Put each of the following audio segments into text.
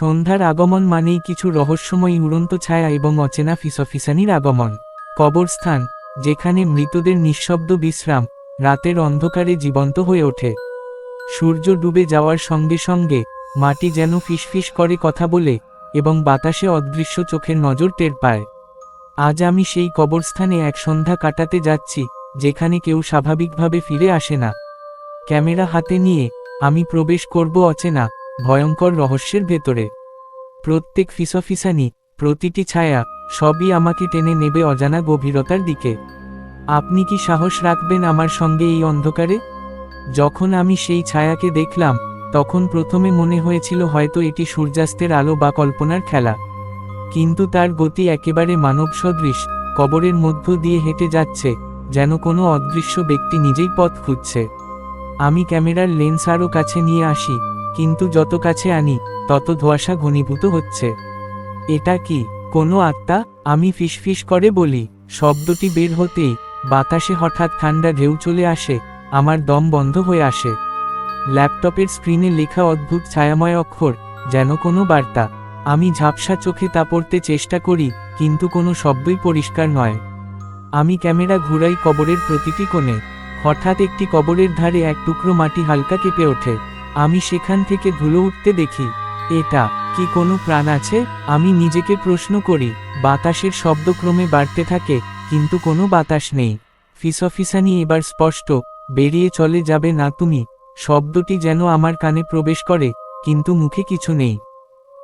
সন্ধ্যার আগমন মানেই কিছু রহস্যময় উড়ন্ত ছায়া এবং অচেনা ফিসফিসানির আগমন। কবরস্থান, যেখানে মৃতদের নিঃশব্দ বিশ্রাম, রাতের অন্ধকারে জীবন্ত হয়ে ওঠে। সূর্য ডুবে যাওয়ার সঙ্গে সঙ্গে, মাটি যেন ফিসফিস করে কথা বলে এবং বাতাসে অদৃশ্য চোখের নজর টের পায়। আজ আমি সেই কবরস্থানে এক সন্ধ্যা কাটাতে যাচ্ছি, যেখানে কেউ স্বাভাবিকভাবে ফিরে আসে না। ক্যামেরা হাতে নিয়ে, আমি প্রবেশ করব অচেনা ভয়ঙ্কর রহস্যের ভেতরে। প্রত্যেক ফিসফিসানি, প্রতিটি ছায়া, সবই আমাকে টেনে নেবে অজানা গভীরতার দিকে। আপনি কি সাহস রাখবেন আমার সঙ্গে এই অন্ধকারে? যখন আমি সেই ছায়াকে দেখলাম, তখন প্রথমে মনে হয়েছিল হয়তো এটি সূর্যাস্তের আলো বা কল্পনার খেলা। কিন্তু তার গতি একেবারে মানব সদৃশ কবরের মধ্য দিয়ে হেঁটে যাচ্ছে, যেন কোনো অদৃশ্য ব্যক্তি নিজেই পথ খুঁজছে। আমি ক্যামেরার লেন্স আরও কাছে নিয়ে আসি। কিন্তু যত কাছে আনি, তত ধোঁয়াশা ঘনীভূত হচ্ছে। এটা কি, কোনো আত্মা? আমি ফিসফিস করে বলি, শব্দটি বের হতেই বাতাসে হঠাৎ ঠান্ডা ঢেউ চলে আসে, আমার দম বন্ধ হয়ে আসে। ল্যাপটপের স্ক্রিনে লেখা অদ্ভুত ছায়াময় অক্ষর, যেন কোনো বার্তা। আমি ঝাপসা চোখে তা পড়তে চেষ্টা করি, কিন্তু কোনো শব্দই পরিষ্কার নয়। আমি ক্যামেরা ঘুরাই কবরের প্রতিটি কোণে। হঠাৎ একটি কবরের ধারে এক টুকরো মাটি হালকা কেঁপে ওঠে। আমি সেখান থেকে ধুলো উঠতে দেখি। এটা, কি কোনো প্রাণ আছে? আমি নিজেকে প্রশ্ন করি, বাতাসের শব্দ ক্রমে বাড়তে থাকে, কিন্তু কোনো বাতাস নেই। ফিসফিসানি এবার স্পষ্ট, বেরিয়ে চলে যাবে না তুমি। শব্দটি যেন আমার কানে প্রবেশ করে, কিন্তু মুখে কিছু নেই।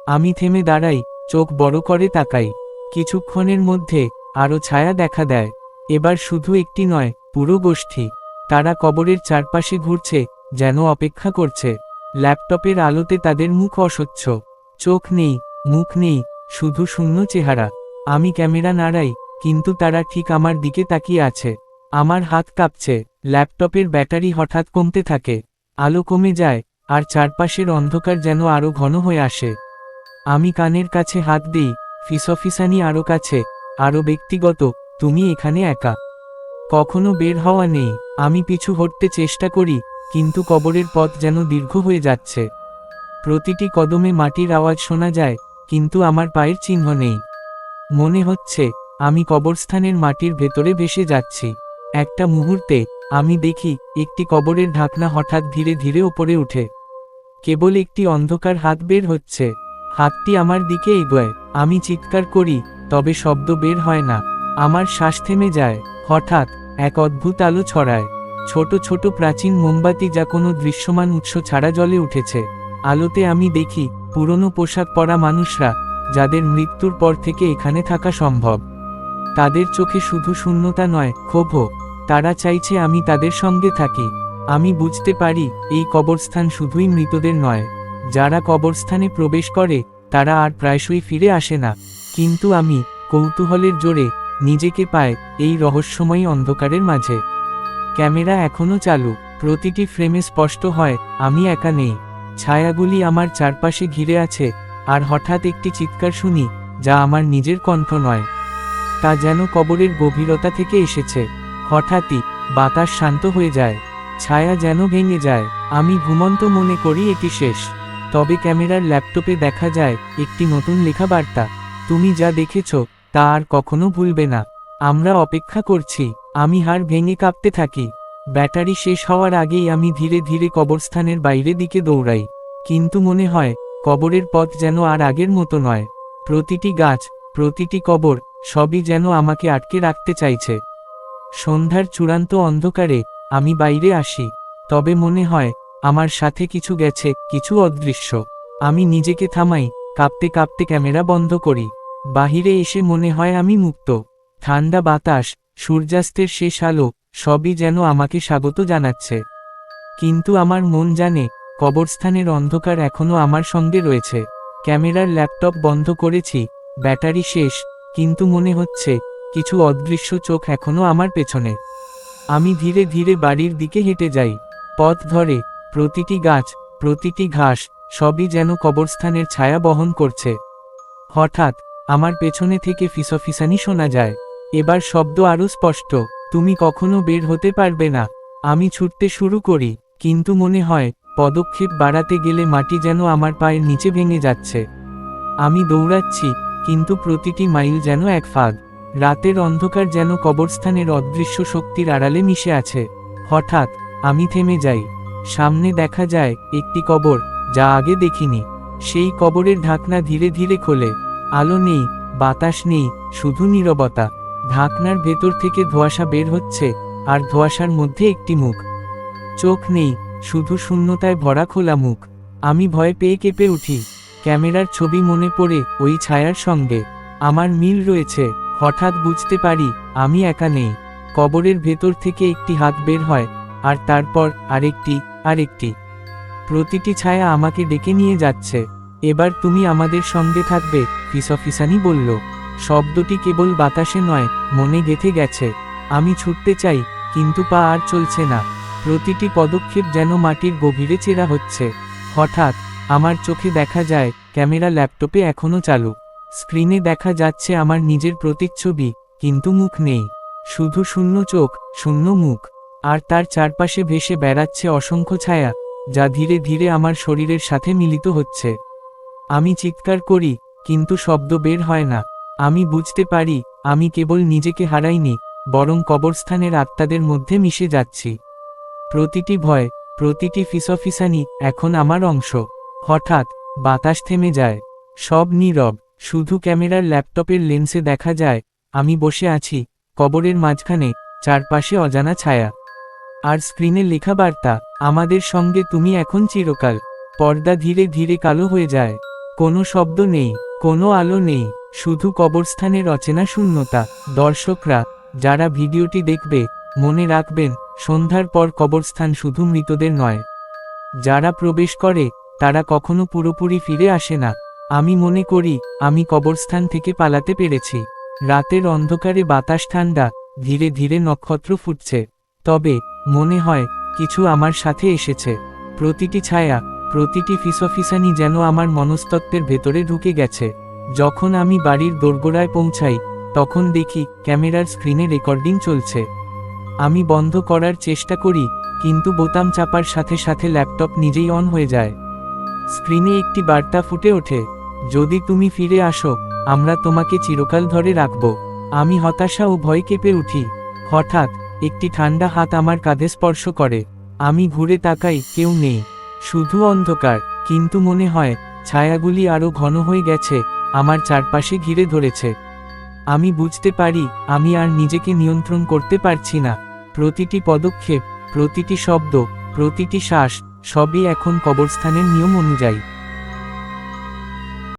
আমি থেমে দাঁড়াই, চোখ বড় করে তাকাই। কিছুক্ষণের মধ্যে, আরও ছায়া দেখা দেয়। এবার শুধু একটি নয়, পুরো গোষ্ঠী। তারা কবরের চারপাশে ঘুরছে যেন অপেক্ষা করছে। ল্যাপটপের আলোতে তাদের মুখ অস্বচ্ছ। চোখ নেই, মুখ নেই, শুধু শূন্য চেহারা। আমি ক্যামেরা নাড়াই, কিন্তু তারা ঠিক আমার দিকে তাকিয়ে আছে। আমার হাত কাঁপছে। ল্যাপটপের ব্যাটারি হঠাৎ কমতে থাকে। আলো কমে যায়, আর চারপাশের অন্ধকার যেন আরও ঘন হয়ে আসে। আমি কানের কাছে হাত দিই, ফিসফিসানি আরও কাছে। আরও ব্যক্তিগত, তুমি এখানে একা। কখনো বের হওয়া নেই। আমি পিছু হটতে চেষ্টা করি কিন্তু কবরের পথ যেন দীর্ঘ হয়ে যাচ্ছে। প্রতিটি কদমে মাটির আওয়াজ শোনা যায়, কিন্তু আমার পায়ের চিহ্ন নেই। মনে হচ্ছে, আমি কবরস্থানের মাটির ভেতরে ভেসে যাচ্ছি। একটা মুহূর্তে, আমি দেখি, একটি কবরের ঢাকনা হঠাৎ ধীরে ধীরে ওপরে উঠে। কেবল একটি অন্ধকার হাত বের হচ্ছে। হাতটি আমার দিকে এগোয়। আমি চিৎকার করি, তবে শব্দ বের হয় না। আমার শ্বাস থেমে যায়। হঠাৎ, এক অদ্ভুত আলো ছড়ায়। ছোট ছোট প্রাচীন মোমবাতি যা কোনো দৃশ্যমান উৎস ছাড়া জলে উঠেছে। আলোতে আমি দেখি, পুরনো পোশাক পরা মানুষরা, যাদের মৃত্যুর পর থেকে এখানে থাকা সম্ভব। তাদের চোখে শুধু শূন্যতা নয় ক্ষোভও তারা চাইছে আমি তাদের সঙ্গে থাকি। আমি বুঝতে পারি, এই কবরস্থান শুধুই মৃতদের নয়। যারা কবরস্থানে প্রবেশ করে, তারা আর প্রায়শই ফিরে আসে না। কিন্তু আমি, কৌতূহলের জোরে, নিজেকে পায় এই রহস্যময়ী অন্ধকারের মাঝে। ক্যামেরা এখনও চালু, প্রতিটি ফ্রেমে স্পষ্ট হয়, আমি একা নেই। ছায়াগুলি আমার চারপাশে ঘিরে আছে, আর হঠাৎ একটি চিৎকার শুনি, যা আমার নিজের কণ্ঠ নয়। তা যেন কবরের গভীরতা থেকে এসেছে। হঠাৎই, বাতাস শান্ত হয়ে যায়। ছায়া যেন ভেঙে যায়। আমি ঘুমন্ত মনে করি এটি শেষ। তবে ক্যামেরার ল্যাপটপে দেখা যায়, একটি নতুন লেখা বার্তা তুমি যা দেখেছ, তা আর কখনো ভুলবে না। আমরা অপেক্ষা করছি। আমি হার ভেঙে কাঁপতে থাকি। ব্যাটারি শেষ হওয়ার আগেই আমি ধীরে ধীরে কবরস্থানের বাইরে দিকে দৌড়াই। কিন্তু মনে হয়, কবরের পথ যেন আর আগের মতো নয়। প্রতিটি গাছ, প্রতিটি কবর, সবই যেন আমাকে আটকে রাখতে চাইছে। সন্ধ্যার চূড়ান্ত অন্ধকারে আমি বাইরে আসি। তবে মনে হয়, আমার সাথে কিছু গেছে, কিছু অদৃশ্য। আমি নিজেকে থামাই, কাঁপতে কাঁপতে ক্যামেরা বন্ধ করি। বাহিরে এসে মনে হয় আমি মুক্ত। ঠান্ডা বাতাস সূর্যাস্তের শেষ আলো সবই যেন আমাকে স্বাগত জানাচ্ছে। কিন্তু আমার মন জানে, কবরস্থানের অন্ধকার এখনও আমার সঙ্গে রয়েছে। ক্যামেরার ল্যাপটপ বন্ধ করেছি, ব্যাটারি শেষ, কিন্তু মনে হচ্ছে, কিছু অদৃশ্য চোখ এখনও আমার পেছনে। আমি ধীরে ধীরে বাড়ির দিকে হেঁটে যাই। পথ ধরে, প্রতিটি গাছ, প্রতিটি ঘাস, সবই যেন কবরস্থানের ছায়া বহন করছে। হঠাৎ, আমার পেছনে থেকে ফিসফিসানি শোনা যায়। এবার শব্দ আরও স্পষ্ট, তুমি কখনো বের হতে পারবে না। আমি ছুটতে শুরু করি, কিন্তু মনে হয়, পদক্ষেপ বাড়াতে গেলে মাটি যেন আমার পায়ের নিচে ভেঙে যাচ্ছে। আমি দৌড়াচ্ছি, কিন্তু প্রতিটি মাইল যেন এক ফাঁদ রাতের অন্ধকার যেন কবরস্থানের অদৃশ্য শক্তির আড়ালে মিশে আছে। হঠাৎ, আমি থেমে যাই। সামনে দেখা যায়, একটি কবর, যা আগে দেখিনি। সেই কবরের ঢাকনা ধীরে ধীরে খোলে। আলো নেই, বাতাস নেই, শুধু নীরবতা। ঢাকনার ভেতর থেকে ধোঁয়াশা বের হচ্ছে, আর ধোঁয়াশার মধ্যে একটি মুখ। চোখ নেই, শুধু শূন্যতায় ভরা খোলা মুখ। আমি ভয় পেয়ে কেঁপে উঠি। ক্যামেরার ছবি মনে পড়ে ওই ছায়ার সঙ্গে। আমার মিল রয়েছে, হঠাৎ বুঝতে পারি, আমি একা নেই। কবরের ভেতর থেকে একটি হাত বের হয়, আর তারপর আরেকটি আরেকটি। প্রতিটি ছায়া আমাকে ডেকে নিয়ে যাচ্ছে। এবার তুমি আমাদের সঙ্গে থাকবে ফিসফিসানি বলল। শব্দটি কেবল বাতাসে নয়, মনে গেথে গেছে। আমি ছুটতে চাই, কিন্তু পা আর চলছে না। প্রতিটি পদক্ষেপ যেন মাটির গভীরে চেরা হচ্ছে। হঠাৎ, আমার চোখে দেখা যায়, ক্যামেরা ল্যাপটপে এখনও চালু। স্ক্রিনে দেখা যাচ্ছে আমার নিজের প্রতিচ্ছবি, কিন্তু মুখ নেই। শুধু শূন্য চোখ, শূন্য মুখ। আর তার চারপাশে ভেসে বেড়াচ্ছে অসংখ্য ছায়া, যা ধীরে ধীরে আমার শরীরের সাথে মিলিত হচ্ছে। আমি চিৎকার করি, কিন্তু শব্দ বের হয় না। আমি বুঝতে পারি, আমি কেবল নিজেকে হারাইনি, বরং কবরস্থানের আত্মাদের মধ্যে মিশে যাচ্ছি। প্রতিটি ভয়, প্রতিটি ফিসফিসানি এখন আমার অংশ। হঠাৎ, বাতাস থেমে যায়। সব নীরব, শুধু ক্যামেরার ল্যাপটপের লেন্সে দেখা যায়, আমি বসে আছি, কবরের মাঝখানে, চারপাশে অজানা ছায়া। আর স্ক্রিনে লেখা বার্তা, আমাদের সঙ্গে তুমি এখন চিরকাল। পর্দা ধীরে ধীরে কালো হয়ে যায়। কোনো শব্দ নেই। কোনো আলো নেই, শুধু কবরস্থানের অচেনা শূন্যতা। দর্শকরা, যারা ভিডিওটি দেখবে, মনে রাখবেন, সন্ধ্যার পর কবরস্থান শুধু মৃতদের নয়। যারা প্রবেশ করে, তারা কখনো পুরোপুরি ফিরে আসে না। আমি মনে করি, আমি কবরস্থান থেকে পালাতে পেরেছি। রাতের অন্ধকারে বাতাস ঠান্ডা, ধীরে ধীরে নক্ষত্র ফুটছে। তবে, মনে হয়, কিছু আমার সাথে এসেছে। প্রতিটি ছায়া প্রতিটি ফিসফিসানি যেন আমার মনস্তত্ত্বের ভেতরে ঢুকে গেছে। যখন আমি বাড়ির দোরগোড়ায় পৌঁছাই, তখন দেখি ক্যামেরার স্ক্রিনে রেকর্ডিং চলছে। আমি বন্ধ করার চেষ্টা করি, কিন্তু বোতাম চাপার সাথে সাথে ল্যাপটপ নিজেই অন হয়ে যায়। স্ক্রিনে একটি বার্তা ফুটে ওঠে, যদি তুমি ফিরে আসো, আমরা তোমাকে চিরকাল ধরে রাখব। আমি হতাশা ও ভয় কেঁপে উঠি। হঠাৎ, একটি ঠান্ডা হাত আমার কাঁধে স্পর্শ করে। আমি ঘুরে তাকাই, কেউ নেই। শুধু অন্ধকার, কিন্তু মনে হয়, ছায়াগুলি আরও ঘন হয়ে গেছে, আমার চারপাশে ঘিরে ধরেছে। আমি বুঝতে পারি, আমি আর নিজেকে নিয়ন্ত্রণ করতে পারছি না। প্রতিটি পদক্ষেপ, প্রতিটি শব্দ, প্রতিটি শ্বাস, সবই এখন কবরস্থানের নিয়ম অনুযায়ী।